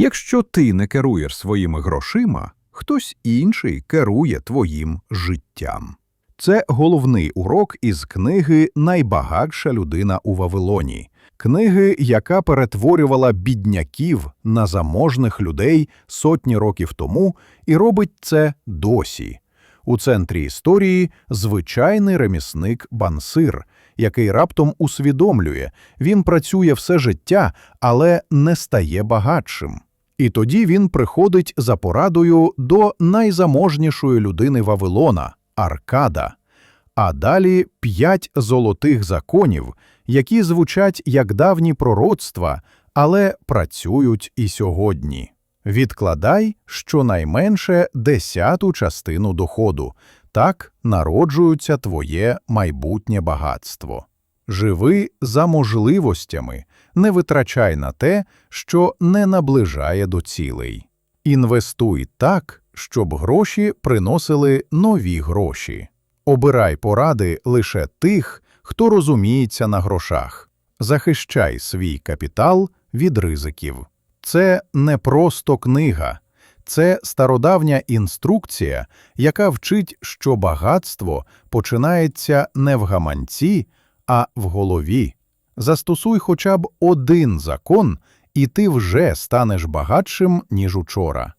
Якщо ти не керуєш своїми грошима, хтось інший керує твоїм життям. Це головний урок із книги Найбагатша людина у Вавилоні, книги, яка перетворювала бідняків на заможних людей сотні років тому і робить це досі. У центрі історії звичайний ремісник Бансир, який раптом усвідомлює, він працює все життя, але не стає багатшим. І тоді він приходить за порадою до найзаможнішої людини Вавилона Аркада. А далі п'ять золотих законів, які звучать як давні пророцтва, але працюють і сьогодні. Відкладай щонайменше десяту частину доходу. Так народжується твоє майбутнє багатство. Живи за можливостями, не витрачай на те, що не наближає до цілей. Інвестуй так, щоб гроші приносили нові гроші. Обирай поради лише тих, хто розуміється на грошах. Захищай свій капітал від ризиків. Це не просто книга, це стародавня інструкція, яка вчить, що багатство починається не в гаманці, а в голові. Застосуй хоча б один закон, і ти вже станеш багатшим, ніж учора.